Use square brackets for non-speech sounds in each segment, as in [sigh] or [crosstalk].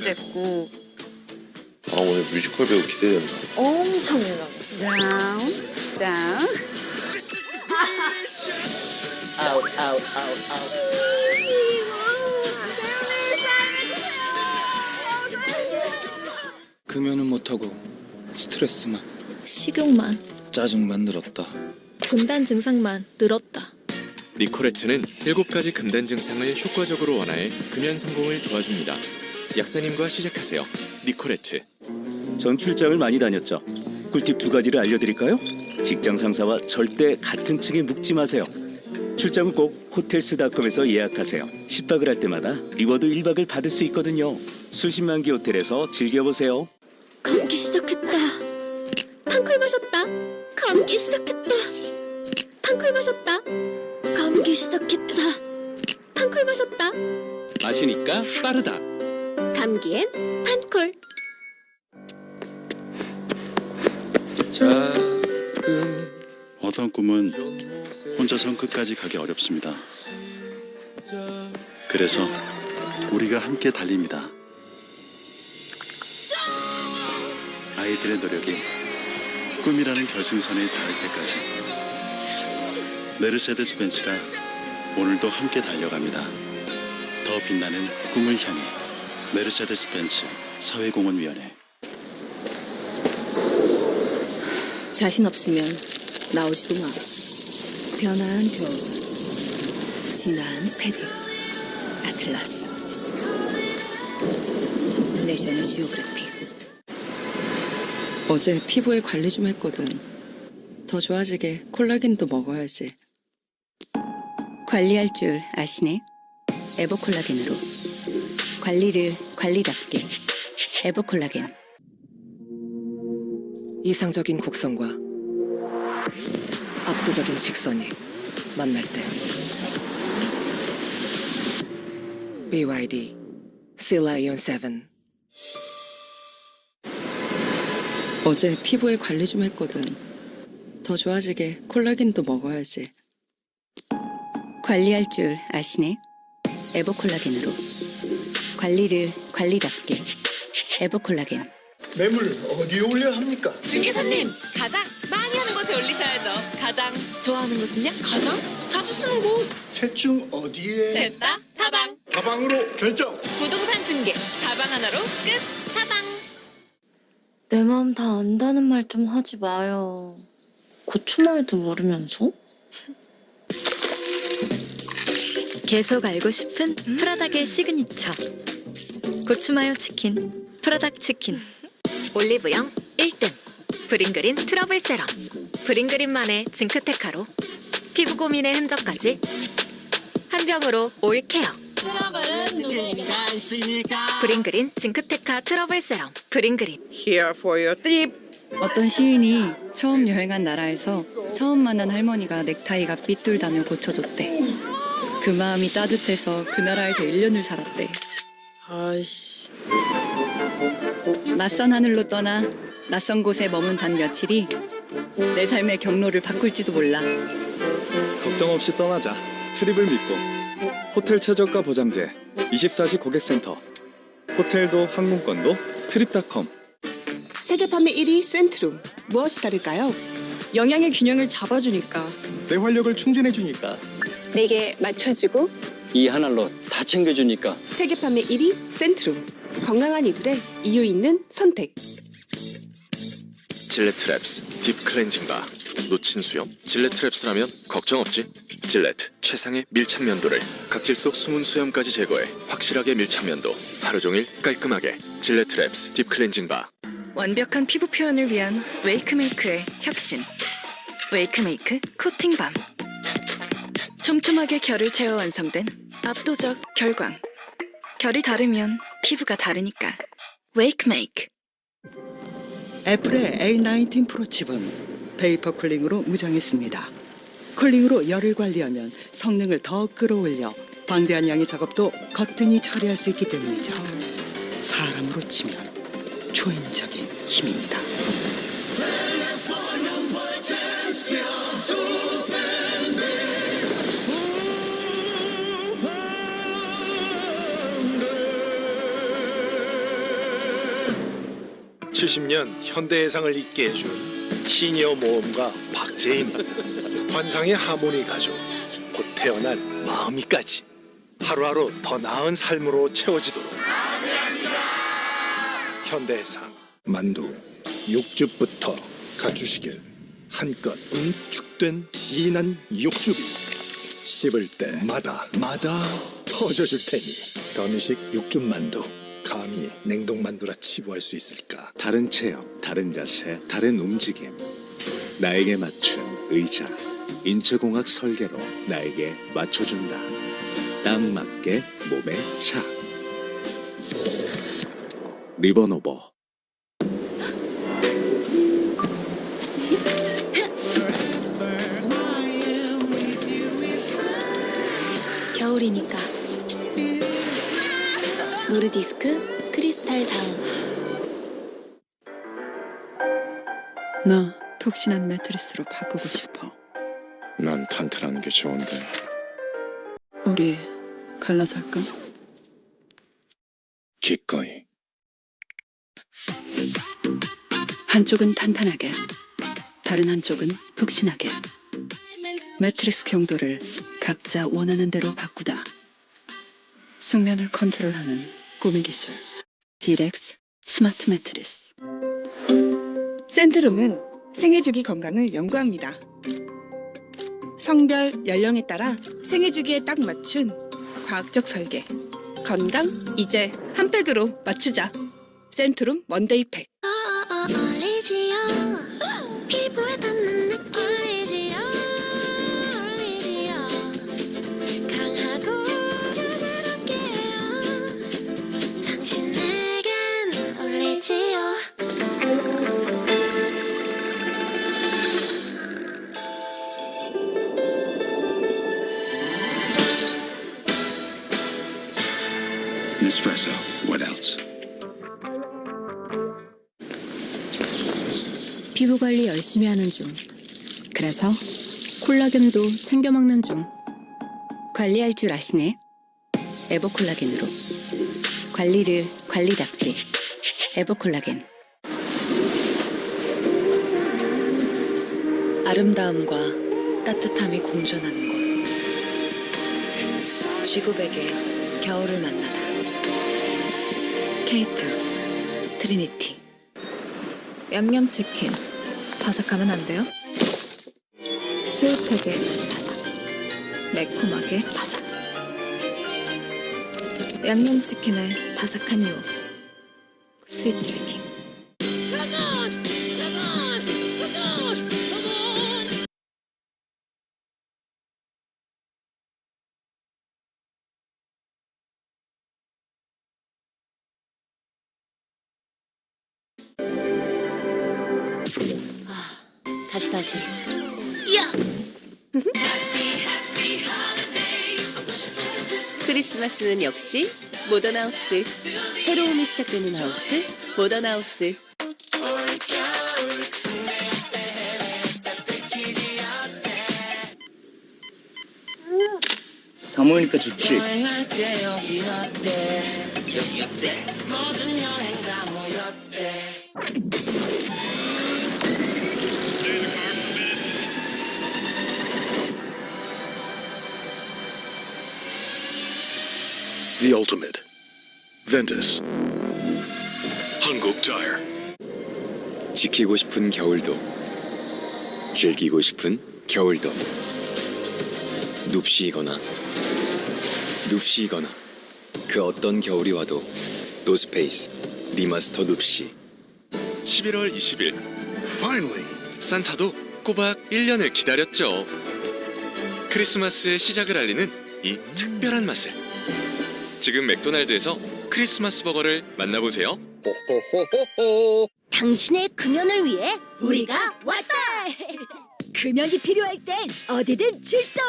됐고 아 오늘 뮤지컬 배우 기대된다. 엄청 유명해. down, down. 아웃 아웃 아웃 아웃 금연은 못하고 스트레스만 식욕만, 짜증만 늘었다 금단 증상만 늘었다. 니코레트는 7가지 금단 증상을 효과적으로 완화해 금연 성공을 도와줍니다. 약사님과 시작하세요. 니코레트. 전 출장을 많이 다녔죠. 꿀팁 두 가지를 알려드릴까요? 직장 상사와 절대 같은 층에 묵지 마세요. 출장은 꼭 호텔스닷컴에서 예약하세요. 10박을 할 때마다 리워드 1박을 받을 수 있거든요. 수십만 개 호텔에서 즐겨보세요. 감기 시작했다. 탕콜 마셨다. 감기 시작했다. 탕콜 마셨다. 감기 시작했다. 탕콜 마셨다. 마시니까 빠르다. 감기엔 판콜. 어떤 꿈은 혼자 선 끝까지 가기 어렵습니다. 그래서 우리가 함께 달립니다. 아이들의 노력이 꿈이라는 결승선에 닿을 때까지 메르세데스 벤츠가 오늘도 함께 달려갑니다. 더 빛나는 꿈을 향해 메르세데스 벤츠 사회공헌위원회 자신 없으면 나오지도 마. 변화한 겨울. 진한 패딩. 아틀라스. 내셔널 지오그래피. 어제 피부에 관리 좀 했거든. 더 좋아지게 콜라겐도 먹어야지. 관리할 줄 아시네? 에버콜라겐으로. 관리를 관리답게. 에버콜라겐. 이상적인 곡선과 압도적인 직선이 만날 때. BYD 실라이온 7 어제 피부에 관리 좀 했거든. 더 좋아지게 콜라겐도 먹어야지. 관리할 줄 아시네? 에버콜라겐으로 관리를 관리답게 에버콜라겐 매물 어디에 올려야 합니까? 중개사님 가장 많이 하는 곳에 올리셔야죠. 가장 좋아하는 곳은요? 가장 자주 쓰는 곳. 셋 중 어디에? 셋다 다방. 가방으로 결정. 부동산 중개 다방 하나로 끝. 다방. 내 마음 다 안다는 말 좀 하지 마요. 고추말도 모르면서? 계속 알고 싶은 프라닭의 시그니처. 고추마요 치킨, 프라닭 치킨. 올리브영 1등 브링그린 트러블 세럼 브링그린만의 징크테카로 피부 고민의 흔적까지 한 병으로 올 케어 트러블은 누구입니다. 브링그린 징크테카 트러블 세럼 브링그린 Here for your trip. 어떤 시인이 처음 여행한 나라에서 처음 만난 할머니가 넥타이가 삐뚤다며 고쳐줬대. 그 마음이 따뜻해서 그 나라에서 1년을 살았대. 아이씨. 낯선 하늘로 떠나 낯선 곳에 머문 단 며칠이 내 삶의 경로를 바꿀지도 몰라. 걱정 없이 떠나자. 트립을 믿고. 호텔 최저가 보장제 24시 고객센터. 호텔도 항공권도 트립닷컴. 세계 판매 1위 센트룸. 무엇이 다를까요? 영양의 균형을 잡아주니까. 내 활력을 충전해주니까. 내게 맞춰주고 이 하나로 다 챙겨주니까 세계 판매 1위 센트룸. 건강한 이들의 이유 있는 선택. 질레트랩스 딥 클렌징 바. 놓친 수염? 질레트랩스라면 걱정 없지. 질레트 최상의 밀착 면도를 각질 속 숨은 수염까지 제거해 확실하게 밀착 면도. 하루 종일 깔끔하게. 질레트랩스 딥 클렌징 바. 완벽한 피부 표현을 위한 웨이크메이크의 혁신. 웨이크메이크 코팅밤. 촘촘하게 결을 채워 완성된 압도적 결광. 결이 다르면 피부가 다르니까. 웨이크 메이크. 애플의 A19 프로 칩은 페이퍼 쿨링으로 무장했습니다. 쿨링으로 열을 관리하면 성능을 더 끌어올려 방대한 양의 작업도 거뜬히 처리할 수 있기 때문이죠. 사람으로 치면 초인적인 힘입니다. 70년 현대해상을 잇게 해준 시니어 모험가 박재인이 환상의 하모니 가족 곧 태어난 마음이까지 하루하루 더 나은 삶으로 채워지도록. 현대해상. 만두 육즙부터 갖추시길. 한껏 응축된 진한 육즙이 씹을 때마다 마다 터져줄 테니 더미식 육즙 만두 감히 냉동 만두라 치부할 수 있을까 다른 체형, 다른 자세, 다른 움직임. 나에게 맞춘 의자. 인체공학 설계로 나에게 맞춰준다. 딱 맞게 몸에 착. 리버노버. 겨울이니까. 노르디스크 크리스탈 다운. 나 푹신한 매트리스로 바꾸고 싶어. 난 탄탄한 게 좋은데. 우리 갈라서 할까? 기꺼이. 한쪽은 탄탄하게, 다른 한쪽은 푹신하게. 매트리스 경도를 각자 원하는 대로 바꾸다. 숙면을 컨트롤하는 고민 기술. 디렉스 스마트 매트리스. 센트룸은 생애 주기 건강을 연구합니다. 성별, 연령에 따라 생애 주기에 딱 맞춘 과학적 설계. 건강 이제 한 팩으로 맞추자. 센트룸 원데이 팩. 열심히 하는 중. 그래서 콜라겐도 챙겨 먹는 중. 관리할 줄 아시네. 에버콜라겐으로. 관리를 관리답게. 에버콜라겐. 아름다움과 따뜻함이 공존하는 곳. 쥐구백의 겨울을 만나다. K2 트리니티. 양념치킨. 바삭하면 안 돼요? 수육팩에 바삭. 매콤하게 바삭. 양념치킨의 바삭한 유혹. 스위치리 다시 다시. [laughs] 크리스마스는 역시 모던 하우스. 새로움이 시작되는 하우스, 모던 하우스. 다 모이니까 좋지. The ultimate. Ventus. 한국 타이어 지키고 싶은 겨울도 즐기고 싶은 겨울도. 눕시이거나 눕시이거나. 그 어떤 겨울이 와도 노스페이스. 리마스터 눕시. 11월 20일. Finally. 산타도 꼬박 1년을 기다렸죠. 크리스마스의 시작을 알리는 이 특별한 맛을 지금 맥도날드에서 크리스마스 버거를 만나보세요 당신의 금연을 위해 우리가 왔다. [laughs] 금연이 필요할 땐 어디든 출동.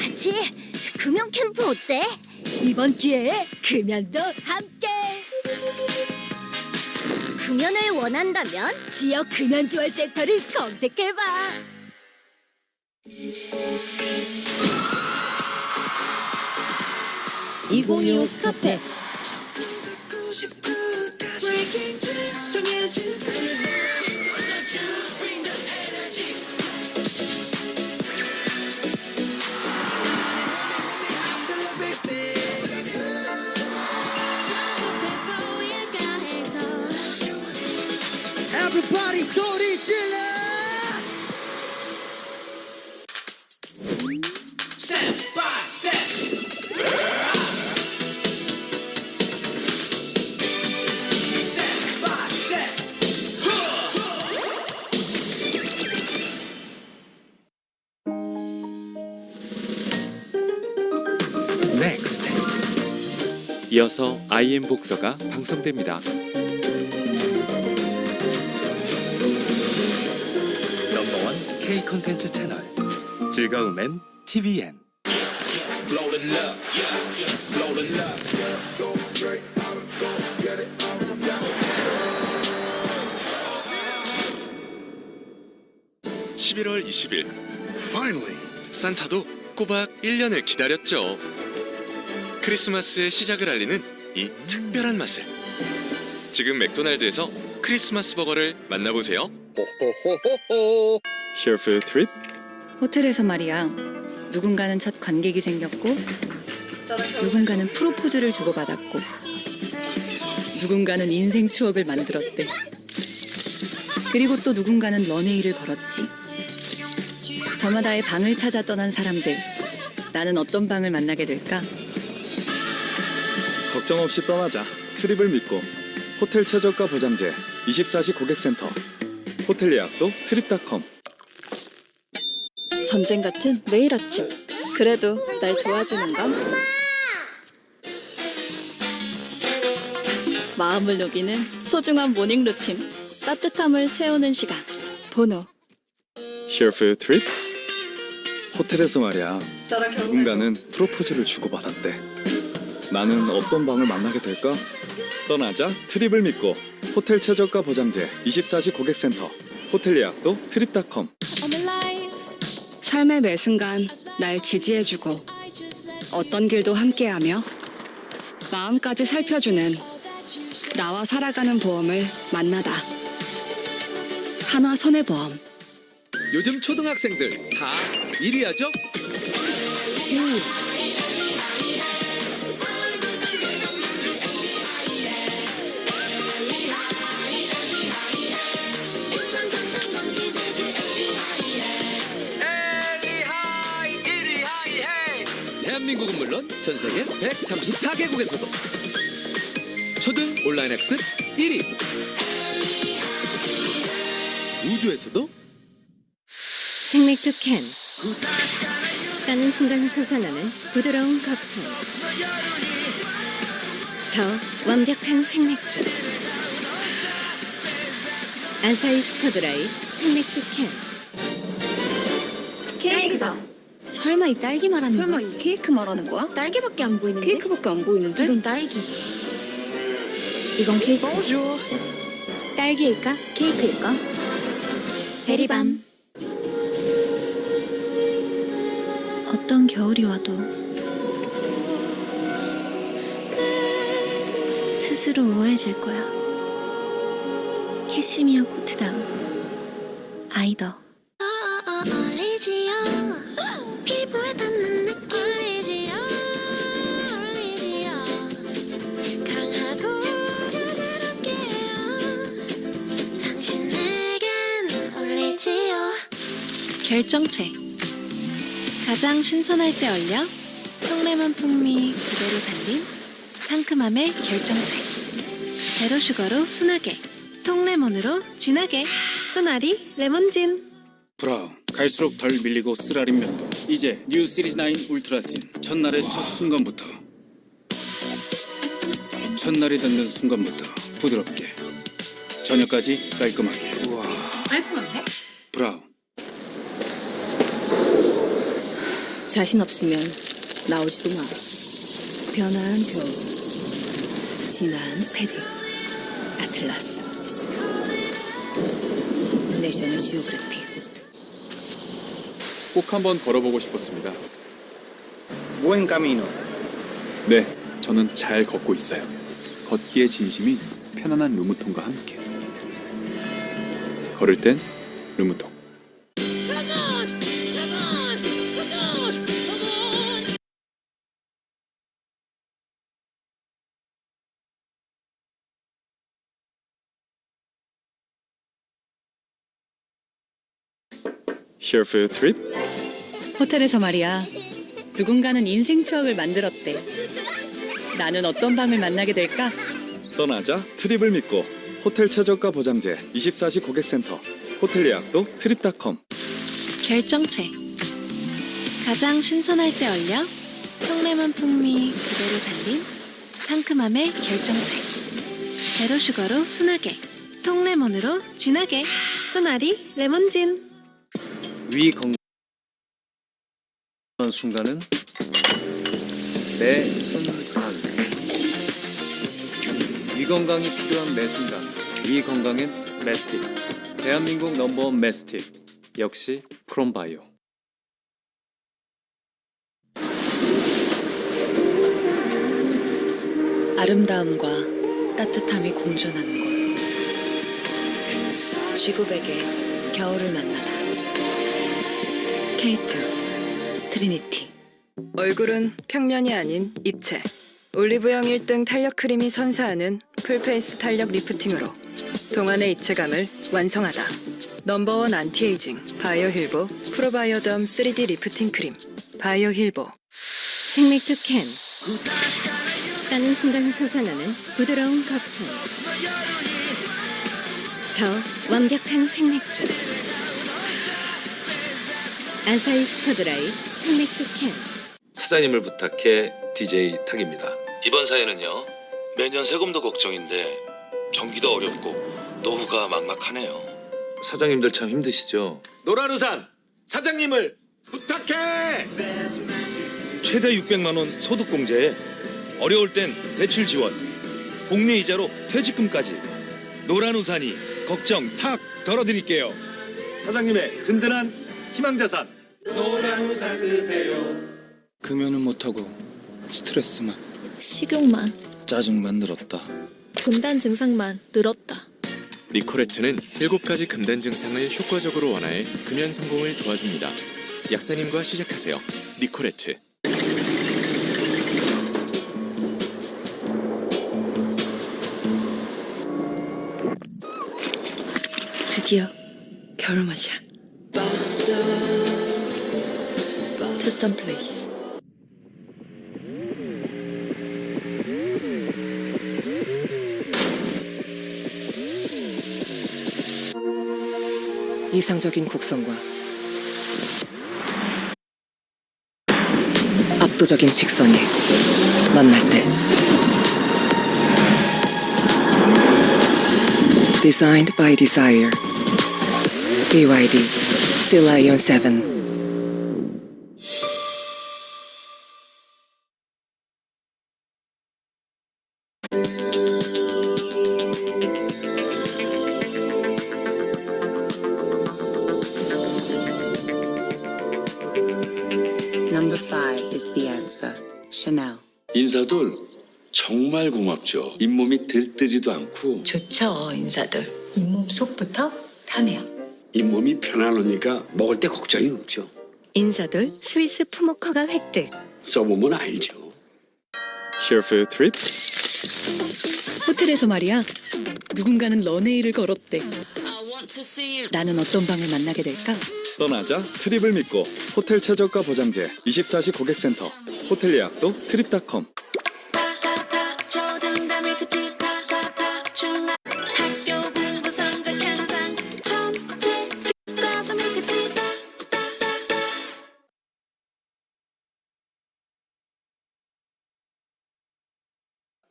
같이 금연 캠프 어때? 이번 기회에 금연도 함께. 금연을 원한다면 지역 금연 지원 센터를 검색해봐. (2025) 스카페 Next. 이어서 IM 복서가 방송됩니다. 넘버원 K 콘텐츠 채널 즐거움엔 TVN Loading up, yeah, yeah, loading up. Go straight out of go, get it out of down. 11월 20일 Finally. 산타도 꼬박 1년을 기다렸죠. 크리스마스의 시작을 알리는 이 특별한 맛을 지금 맥도날드에서 크리스마스 버거를 만나보세요. Here for a treat? 호텔에서 말이야. 누군가는 첫 관객이 생겼고, 누군가는 프로포즈를 주고받았고, 누군가는 인생 추억을 만들었대. 그리고 또 누군가는 런웨이를 걸었지. 저마다의 방을 찾아 떠난 사람들. 나는 어떤 방을 만나게 될까? 걱정 없이 떠나자. 트립을 믿고 호텔 최저가 보장제 24시 고객센터 호텔 예약도 트립닷컴 전쟁 같은 매일 아침. 그래도 날 도와주는 건 마음을 녹이는 소중한 모닝 루틴. 따뜻함을 채우는 시간. 보노. Here for a treat? 호텔에서 말이야. 누군가는 프로포즈를 주고받았대. 나는 어떤 방을 만나게 될까? 떠나자 트립을 믿고 호텔 최저가 보장제 24시 고객센터 호텔 예약도 트립닷컴 삶의 매 순간 날 지지해주고 어떤 길도 함께하며 마음까지 살펴주는 나와 살아가는 보험을 만나다. 한화 손해보험. 요즘 초등학생들 다 1위 하죠? 대한민국은 물론 전 세계 134개국에서도 초등 온라인 학습 1위 우주에서도 생맥주 캔. 따는 순간 솟아나는 부드러운 거품. 더 완벽한 생맥주. 아사히 스퍼드라이 생맥주 캔. 케이크다. 설마 이 딸기 말하는 설마 이 케이크 말하는 거야? 딸기밖에 안 보이는데? 케이크밖에 안 보이는데? 이건 딸기. 이건 케이크. 딸기일까? 케이크일까? 베리밤. 어떤 겨울이 와도 스스로 우아해질 거야. 캐시미어 코트다운 아이더. 결정체. 가장 신선할 때 얼려 통레몬 풍미 그대로 살린 상큼함의 결정체. 제로 슈거로 순하게, 통레몬으로 진하게. 순하리 레몬진. 브라운 갈수록 덜 밀리고 쓰라린 면도 이제 뉴 시리즈 9 울트라신 첫날의 첫 순간부터 첫날이 닿는 순간부터 부드럽게 저녁까지 깔끔하게 깔끔한데? 브라운 자신 없으면 나오지도 마. 변화한 겨울. 진한 패딩. 아틀라스. 내셔널 지오그래피. 꼭 한번 걸어보고 싶었습니다. Buen camino. 네, 저는 잘 걷고 있어요. 걷기의 진심인 편안한 루무통과 함께. 걸을 땐 르무통. Here for your trip? 호텔에서 말이야. 누군가는 인생 추억을 만들었대. 나는 어떤 방을 만나게 될까? 떠나자 트립을 믿고 호텔 최저가 보장제 24시 고객센터 호텔 예약도 트립닷컴 결정체 가장 신선할 때 얼려 통레몬 풍미 그대로 살린 상큼함의 결정체 제로 슈거로 순하게 통레몬으로 진하게 순하리 레몬진 위 건강한 순간은 매 순간. 위 건강이 필요한 매 순간. 위 건강엔 메스틱. 대한민국 넘버원 메스틱. 역시 프롬바이오. 아름다움과 따뜻함이 공존하는 곳. 쥐구백의 겨울을 만나다. K2 트리니티. 얼굴은 평면이 아닌 입체. 올리브영 1등 탄력 크림이 선사하는 풀페이스 탄력 리프팅으로 동안의 입체감을 완성하다. 넘버원 안티에이징 바이오 힐보 프로바이오덤 3D 리프팅 크림 바이오 힐보 생맥주 캔. 따는 순간 솟아나는 부드러운 거품. 더 완벽한 생맥주. 아사히 슈퍼드라이 생맥주 캔. 사장님을 부탁해 DJ 탁입니다. 이번 사연은요. 매년 세금도 걱정인데 경기도 어렵고 노후가 막막하네요. 사장님들 참 힘드시죠? 노란우산 사장님을 부탁해. 최대 600만 원 소득 공제에 어려울 땐 대출 지원, 복리 이자로 퇴직금까지 노란 우산이 걱정 탁 덜어드릴게요. 사장님의 든든한 희망자산 노란 우산 쓰세요. 금연은 못하고 스트레스만 식욕만 짜증만 늘었다. 금단 증상만 늘었다 니코레트는 7가지 금단 증상을 효과적으로 완화해 금연 성공을 도와줍니다. 약사님과 시작하세요. 니코레트. 드디어 겨울 맛이야. 투썸 플레이스. 이상적인 곡선과 압도적인 직선이 만날 때 Designed by Desire BYD Sea Lion 7 정말 고맙죠. 잇몸이 들뜨지도 않고 좋죠 인사들 잇몸 속부터 타네요 잇몸이 편안하니까 먹을 때 걱정이 없죠. 인사돌 스위스 푸모커가 획득. 써보면 알죠. Here for your trip? 호텔에서 말이야. 누군가는 런웨이를 걸었대. 나는 어떤 방을 만나게 될까? 떠나자 트립을 믿고 호텔 최저가 보장제 24시 고객센터 호텔 예약도 트립닷컴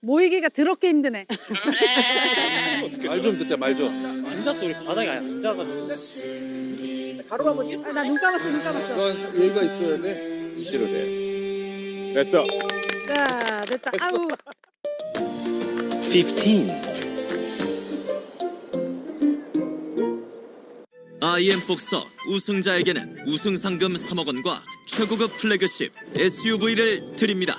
모이기가 더럽게 힘드네. [laughs] 말 좀 듣자 말 좀 앉았어 우리 바닥에 앉아가지고. 바로 가보지. 아, 나눈 감았어 눈 감았어. 얘가 있어야 돼 이대로 돼 됐어 자 됐다. 아우. 15. IM 복서 우승자에게는 우승 상금 3억 원과 최고급 플래그십 SUV를 드립니다.